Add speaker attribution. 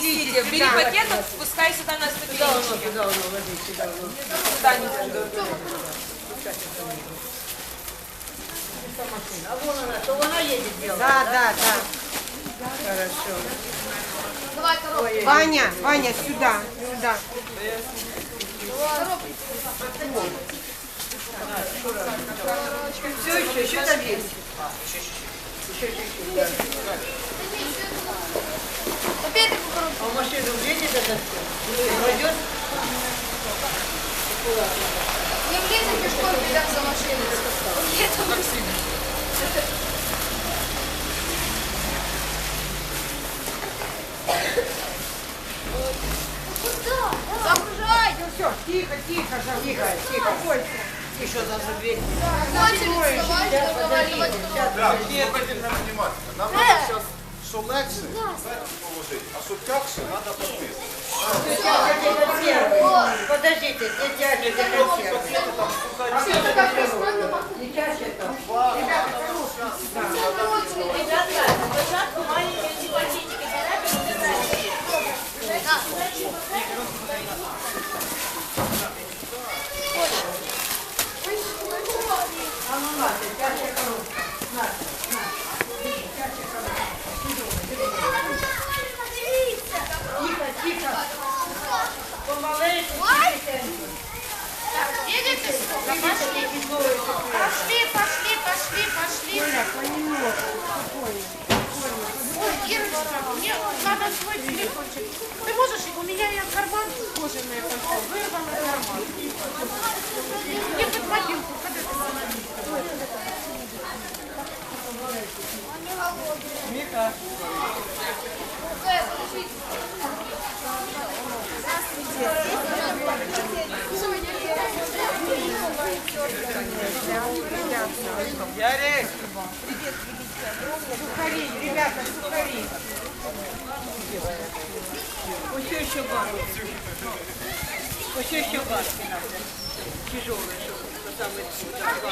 Speaker 1: несите. Бери пакет, спускайся там на ступенечки.
Speaker 2: Сюда води, сюда воно.
Speaker 1: Сюда.
Speaker 2: А вон она, то она едет делать.
Speaker 3: Да, да, да.
Speaker 2: Хорошо.
Speaker 4: Давай коробку.
Speaker 3: Ваня, Ваня, сюда, сюда.
Speaker 2: Все еще, еще там есть.
Speaker 4: Такую коробку.
Speaker 2: А в машину влезет это все? Пойдет?
Speaker 4: Не влезем пешком, бегом за машиной. Едем. Куда? Загружай!
Speaker 3: Все, тихо, тихо,
Speaker 2: Тихо, тихо. Еще даже дверь.
Speaker 4: Хватит вставать, давай, давай, давай.
Speaker 5: Так, слухайте мене внимательно. Що легше положити, а що тягше, треба підписати.
Speaker 2: Подождите, не тяжет это сердце. А что такое происходит? Не тяжет это. А ну на, ты тяжет коробку. На, на. Тяжет коробку. Тихо, тихо. Помаленьку.
Speaker 4: Едете? Пошли. Пошли, пошли, пошли, пошли. Ой, Ирочка, мне надо свой телефончик. Ты можешь, у меня я карман кожаный такой, вырвала карман. Мне под мобилку, когда ты
Speaker 3: Ярик! Сухари, ребята, сухари.
Speaker 2: Ось ще барки. Ось ще барки надо. Тяжелые, чтобы там это